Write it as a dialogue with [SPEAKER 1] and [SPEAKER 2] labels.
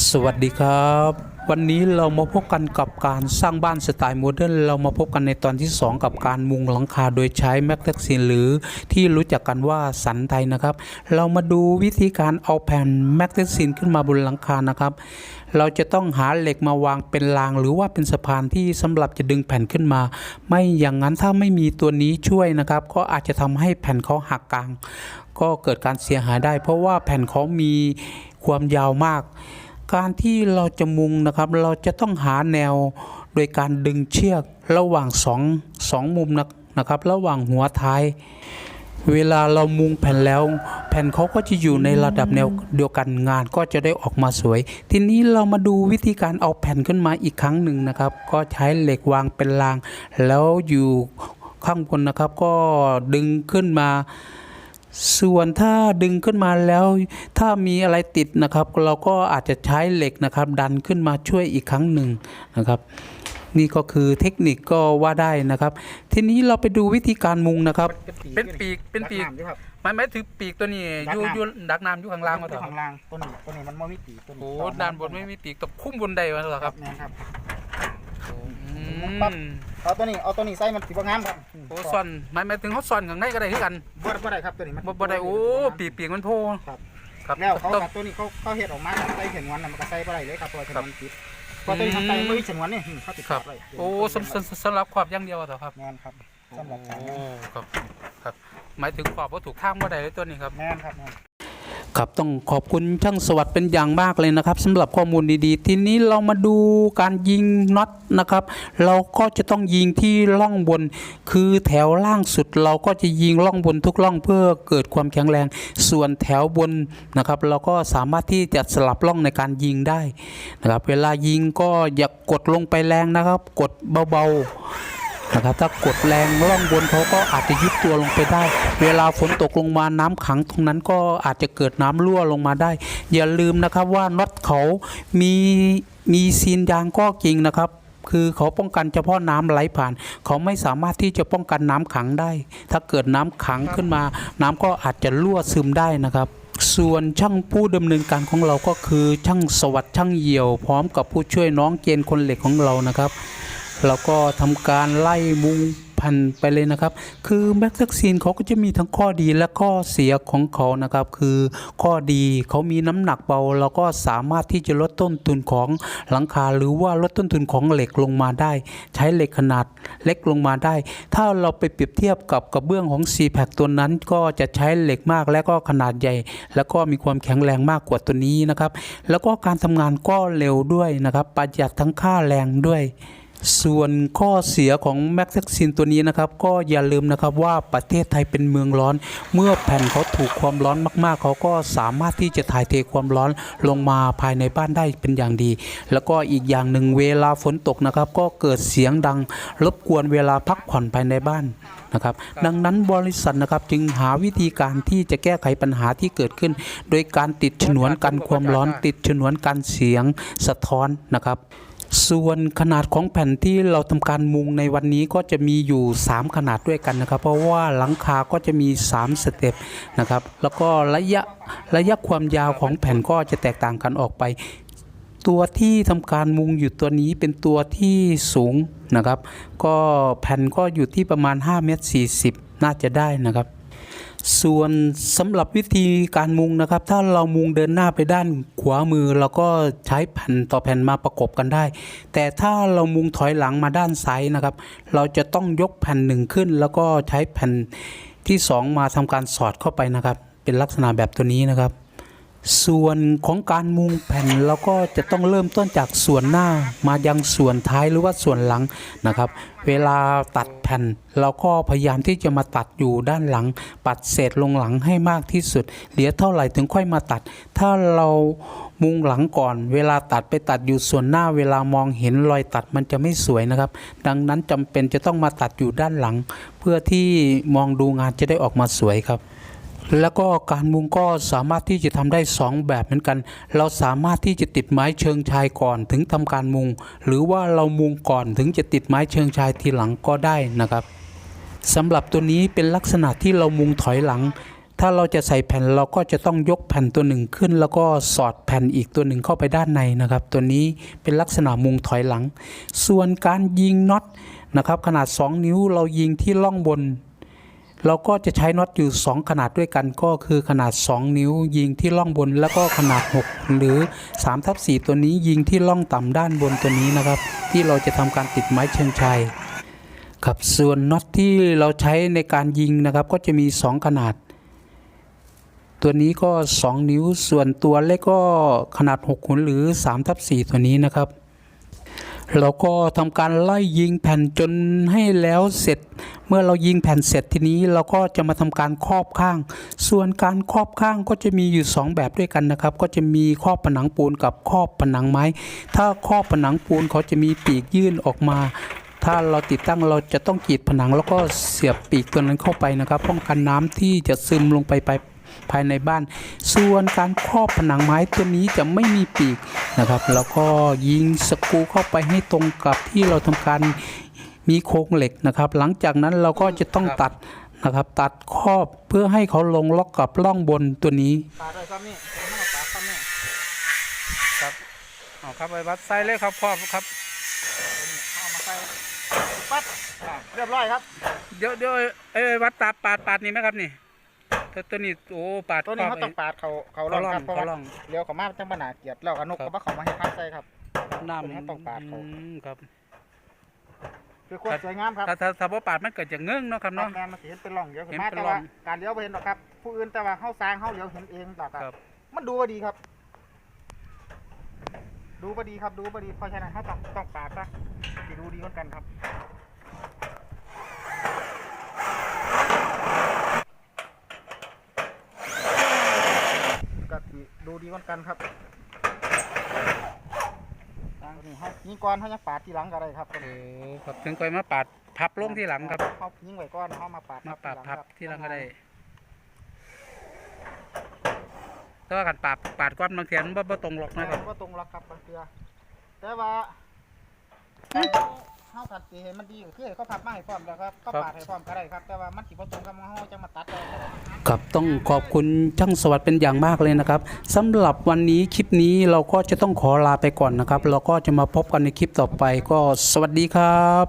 [SPEAKER 1] สวัสดีครับ วันนี้เรามาพบกันกับการสร้างบ้านสไตล์โมเดิร์นเรามาพบกันในตอนที่ 2 กับการมุงหลังคาโดยใช้แม็กเท็กซินหรือที่รู้จักกันว่าสันไทยนะครับ เรามาดูวิธีการเอาแผ่นแม็กเท็กซินขึ้นมาบนหลังคานะครับ เราจะต้องหาเหล็กมาวางเป็นรางหรือว่าเป็นสะพานที่สำหรับจะดึงแผ่นขึ้นมา ไม่อย่างนั้นถ้าไม่มีตัวนี้ช่วยนะครับ ก็อาจจะทำให้แผ่นเขาหักกลาง ก็เกิดการเสียหายได้ เพราะว่าแผ่นเขามีความยาวมาก การที่เราจะมุงนะครับ เราจะต้องหาแนวโดยการดึงเชือกระหว่างสองสองมุมนะนะครับ ระหว่างหัวท้าย เวลาเรามุงแผ่นแล้ว แผ่นเขาก็จะอยู่ในระดับแนวเดียวกันงานก็จะได้ออกมาสวย ทีนี้เรามาดูวิธีการเอาแผ่นขึ้นมาอีกครั้งหนึ่งนะครับ ก็ใช้เหล็กวางเป็นราง แล้วอยู่ข้างบนนะครับ ก็ดึงขึ้นมา ส่วนถ้าดึงขึ้นมาแล้วถ้ามีอะไรติดนะครับ เราก็อาจจะใช้เหล็กนะครับ ดันขึ้นมาช่วยอีกครั้งหนึ่งนะครับ นี่ก็คือเทคนิคก็ว่าได้นะครับ ทีนี้เราไปดูวิธีการมุงนะครับ เป็นปีกเป็นปีก
[SPEAKER 2] ดัำอยู่ครับ
[SPEAKER 1] หมายหมายถึงปีกตัวนี้อยู่
[SPEAKER 2] ดักน้ำ
[SPEAKER 1] อยู่ดักน้ำอยู่ข้างล่างมา
[SPEAKER 2] ตั
[SPEAKER 1] เถ
[SPEAKER 2] ว
[SPEAKER 1] อะ
[SPEAKER 2] ข้างล่างตัวนี้ตัวนี้มันไม่มีปีกตัวนี้
[SPEAKER 1] โอ้
[SPEAKER 2] ต่อ
[SPEAKER 1] ด้านบนไม่มีปีกตบคุ้มบนใดมาเถอะครับ
[SPEAKER 2] แม่นครับ
[SPEAKER 1] อื
[SPEAKER 2] ปั๊บ
[SPEAKER 1] ม
[SPEAKER 2] เอาตัวนี้เอาตัวนี้ใส่มันสีบ่งามครับ
[SPEAKER 1] โอ้ซ่อนหมายหมายถึงเขาซ่อนข้างในก็ได้คือกัน
[SPEAKER 2] บ่บ่ได้ครับตัวนี้มัน
[SPEAKER 1] บ่บ่ได้โอ้ปีกปีกมันโผล่
[SPEAKER 2] ครับ
[SPEAKER 1] ครับ
[SPEAKER 2] แล้วเขา
[SPEAKER 1] ต้อง
[SPEAKER 2] กับตัวนี้เขาเขาเฮ็ดออกมาใส่เขียนวันน่ะมันก็ใส่บ่ได้เลยครับเพราะว่าเขียนวันติดเพราะตัวนี้มันใส่ไม่มีเขียนวันนี่อืมเขาติด
[SPEAKER 1] ครับ
[SPEAKER 2] ไว้
[SPEAKER 1] โอ้สำสำสำหรับขอบอย่างเดียวเหรอครับ
[SPEAKER 2] แม่นครับสำหรับการ
[SPEAKER 1] โอ้ครับ ครับ หมายถึงขอบว่าถูกทางบ่ได้เลยตัวนี้ครับ
[SPEAKER 2] แม่นครับแม่น
[SPEAKER 1] ครับต้องขอบคุณช่างสวัสดิ์เป็นอย่างมากเลยนะครับสำหรับข้อมูลดีๆ ทีนี้เรามาดูการยิงน็อตนะครับ เราก็จะต้องยิงที่ร่องบน คือแถวล่างสุดเราก็จะยิงร่องบนทุกร่องเพื่อเกิดความแข็งแรง ส่วนแถวบนนะครับ เราก็สามารถที่จะสลับร่องในการยิงได้นะครับ เวลายิงก็อย่ากกดลงไปแรงนะครับ กดเบาๆ นะครับ ถ้ากดแรงล่องบนเขาก็อาจจะยุบตัวลงไปได้ เวลาฝนตกลงมาน้ำขังตรงนั้นก็อาจจะเกิดน้ำรั่วลงมาได้ อย่าลืมนะครับว่าน็อตเขามีมีซีนยางก็จริงนะครับคือเขาป้องกันเฉพาะน้ำไหลผ่าน เขาไม่สามารถที่จะป้องกันน้ำขังได้ ถ้าเกิดน้ำขังขึ้นมา น้ำก็อาจจะรั่วซึมได้นะครับ ส่วนช่างผู้ดำเนินการของเราก็คือช่างสวัสดิ์ช่างเหี่ยว พร้อมกับผู้ช่วยน้องเกณฑ์คนเหล็กของเรานะครับ เราก็ทำการไล่มุงพันไปเลยนะครับ คือแม็กซ์ซีนเขาก็จะมีทั้งข้อดีและข้อเสียของเขานะครับ คือข้อดีเขามีน้ำหนักเบาเราก็สามารถที่จะลดต้นทุนของหลังคาหรือว่าลดต้นทุนของเหล็กลงมาได้ ใช้เหล็กขนาดเล็กลงมาได้ ถ้าเราไปเปรียบเทียบกับกระเบื้องของ c p a c ตัวนั้นก็จะใช้เหล็กมากและก็ขนาดใหญ่ แล้วก็มีความแข็งแรงมากกว่าตัวนี้นะครับ แล้วก็การทำงานก็เร็วด้วยนะครับ ประหยัดทั้งค่าแรงด้วย ส่วนข้อเสียของแม็กซ์ซินตัวนี้นะครับ ก็อย่าลืมนะครับว่าประเทศไทยเป็นเมืองร้อน เมื่อแผ่นเขาถูกความร้อนมาก ๆ เขาก็สามารถที่จะถ่ายเทความร้อนลงมาภายในบ้านได้เป็นอย่างดี แล้วก็อีกอย่างหนึ่งเวลาฝนตกนะครับ ก็เกิดเสียงดังรบกวนเวลาพักผ่อนภายในบ้านนะครับ ดังนั้นบริษัทนะครับจึงหาวิธีการที่จะแก้ไขปัญหาที่เกิดขึ้น โดยการติดฉนวนกันความร้อนติดฉนวนกันเสียงสะท้อนนะครับ ส่วนขนาดของแผ่นที่เราทำการมุงในวันนี้ก็จะมีอยู่ 3 ขนาดด้วยกันนะครับ เพราะว่าหลังคาก็จะมี 3 สเต็ปนะครับ แล้วก็ระยะระยะความยาวของแผ่นก็จะแตกต่างกันออกไป ตัวที่ทำการมุงอยู่ตัวนี้เป็นตัวที่สูงนะครับ ก็แผ่นก็อยู่ที่ประมาณ5เมตร40 น่าจะได้นะครับ ส่วนสำหรับวิธีการมุงนะครับ ถ้าเรามุงเดินหน้าไปด้านขวามือเราก็ใช้แผ่นต่อแผ่นมาประกบกันได้ แต่ถ้าเรามุงถอยหลังมาด้านซ้ายนะครับ เราจะต้องยกแผ่นหนึ่งขึ้น แล้วก็ใช้แผ่นที่สองมาทำการสอดเข้าไปนะครับ เป็นลักษณะแบบตัวนี้นะครับ ส่วนของการมุงแผ่นเราก็จะต้องเริ่มต้นจากส่วนหน้ามายังส่วนท้ายหรือว่าส่วนหลังนะครับ เวลาตัดแผ่น เราก็พยายามที่จะมาตัดอยู่ด้านหลัง ปัดเศษลงหลังให้มากที่สุด เหลือเท่าไหร่ถึงค่อยมาตัด ถ้าเรามุงหลังก่อน เวลาตัดไปตัดอยู่ส่วนหน้า เวลามองเห็นรอยตัดมันจะไม่สวยนะครับ ดังนั้นจำเป็นจะต้องมาตัดอยู่ด้านหลัง เพื่อที่มองดูงานจะได้ออกมาสวยครับ แล้วก็การมุงก็สามารถที่จะทำได้ 2 แบบเหมือนกัน เราสามารถที่จะติดไม้เชิงชายก่อนถึงทำการมุง หรือว่าเรามุงก่อนถึงจะติดไม้เชิงชายทีหลังก็ได้นะครับสำหรับตัวนี้เป็นลักษณะที่เรามุงถอยหลัง ถ้าเราจะใส่แผ่นเราก็จะต้องยกแผ่นตัวหนึ่งขึ้น แล้วก็สอดแผ่นอีกตัวหนึ่งเข้าไปด้านในนะครับ ตัวนี้เป็นลักษณะมุงถอยหลัง ส่วนการยิงน็อตนะครับขนาด 2 นิ้วเรายิงที่ล่องบน เราก็จะใช้น็อตอยู่ 2 ขนาดด้วยกันก็คือขนาด 2 นิ้วยิงที่ล่องบนแล้วก็ขนาด 6 หรือ3ทับ4ตัวนี้ยิงที่ล่องต่ำด้านบนตัวนี้นะครับ ที่เราจะทำการติดไม้เชิงชัยครับส่วนน็อตที่เราใช้ในการยิงนะครับ ก็จะมี 2 ขนาด ตัวนี้ก็ 2 นิ้วส่วนตัวเล็กก็ขนาด6หุนหรือ3ทับ4ตัวนี้นะครับ เราก็ทำการไล่ยิงแผ่นจนให้แล้วเสร็จ เมื่อเรายิงแผ่นเสร็จทีนี้เราก็จะมาทำการครอบข้าง ส่วนการครอบข้างก็จะมีอยู่ 2 แบบด้วยกันนะครับ ก็จะมีครอบผนังปูนกับครอบผนังไม้ ถ้าครอบผนังปูนเขาจะมีปีกยื่นออกมาถ้าเราติดตั้งเราจะต้องกรีดผนังแล้วก็เสียบปีกตัวนั้นเข้าไปนะครับ ป้องกันน้ำที่จะซึมลงไปไป ภายในบ้าน ส่วนการครอบผนังไม้ตัวนี้จะไม่มีปีกนะครับ แล้วก็ยิงสกรูเข้าไปให้ตรงกับที่เราทำการมีโครงเหล็กนะครับ หลังจากนั้นเราก็จะต้องตัดนะครับ ตัดครอบเพื่อให้เขาลงล็อกกับร่องบนตัวนี้
[SPEAKER 2] ปาดไว้ซ้ำนี่เอามาปาดซ้ำนี่
[SPEAKER 1] ครับเอาครับไปวัดไซเลยครับครอบครับ
[SPEAKER 2] เอามาใส่ปั๊บอะเรียบร้อยครับ
[SPEAKER 1] เดี๋ยวเดี๋ยวเอ้ยวัดตาปาดปาดนี่ไหมครับนี่ ตัวตัวนี้โอ้ปาด
[SPEAKER 2] ตัวนี้เขาต้องปาดเขาเขาร่องครับเพราะ
[SPEAKER 1] เขา
[SPEAKER 2] ว่า
[SPEAKER 1] ร่อง
[SPEAKER 2] เลี้ยวเขามาจังบนาเกียรติแล้วเอานก
[SPEAKER 1] ครับ
[SPEAKER 2] ก็มาเขามาให้พักใส่ครับ
[SPEAKER 1] น้
[SPEAKER 2] ตัวนี้เขาต้องปาดเขา
[SPEAKER 1] อืมครับ
[SPEAKER 2] คือความสวยงามครับ
[SPEAKER 1] ถ้าถ้าถ้าบ่ปาดมันเกิดจะเงื่งเนาะครับ
[SPEAKER 2] แม
[SPEAKER 1] เนาะ
[SPEAKER 2] นแมนมันสิเห็นเป็นร่องเดียวขึ้น
[SPEAKER 1] เห็น
[SPEAKER 2] มา
[SPEAKER 1] เป็น
[SPEAKER 2] แต่
[SPEAKER 1] ร่
[SPEAKER 2] ว่า
[SPEAKER 1] อง
[SPEAKER 2] การเลี้ยวไปเห็นหรอกครับ ผู้อื่นแต่ว่าเขาสร้างเขาเลี้ยวเห็นเองหรอกครับ
[SPEAKER 1] ครับ
[SPEAKER 2] มันดูว่าดีครับ ดูว่าดีครับ ดูว่าดีเพราะฉะนั้นเขาต้องต้องปาดซะสิดูดีเหมือนกันครับ ก็สิ ดูดีเหมือนกันครับทางนี้เขายิงก่อนเขายังปาดทีหลังก็ได้ครับ
[SPEAKER 1] โอ้ครับถึงค่อยมาปาดพับลงที่หลังครับ
[SPEAKER 2] เขายิงไว้ก่อนเขามาปาด
[SPEAKER 1] มาปาด
[SPEAKER 2] ทีห
[SPEAKER 1] พับ
[SPEAKER 2] ครับ
[SPEAKER 1] ที่หลังก็ได้แต่ว่ากันปาดปาดก้อนบางเทียมันบ่บ่ตรงหรอก
[SPEAKER 2] แต่
[SPEAKER 1] นะครับ
[SPEAKER 2] ว่าตรงหลักครับบางเทือแต่ว่า เขาขัดสีเห็นมันดีก็คือให้เขาพับมาให้พร้อมแล้วครับเขาปาดให้พร้อมก็ได้ครับ แต่ว่ามันสิบ่ตรงกับเขาจะมาตัดเอาก็ได้
[SPEAKER 1] ครับต้องขอบคุณช่างสวัสดิ์เป็นอย่างมากเลยนะครับสำหรับวันนี้คลิปนี้เราก็จะต้องขอลาไปก่อนนะครับ เราก็จะมาพบกันในคลิปต่อไปก็สวัสดีครับ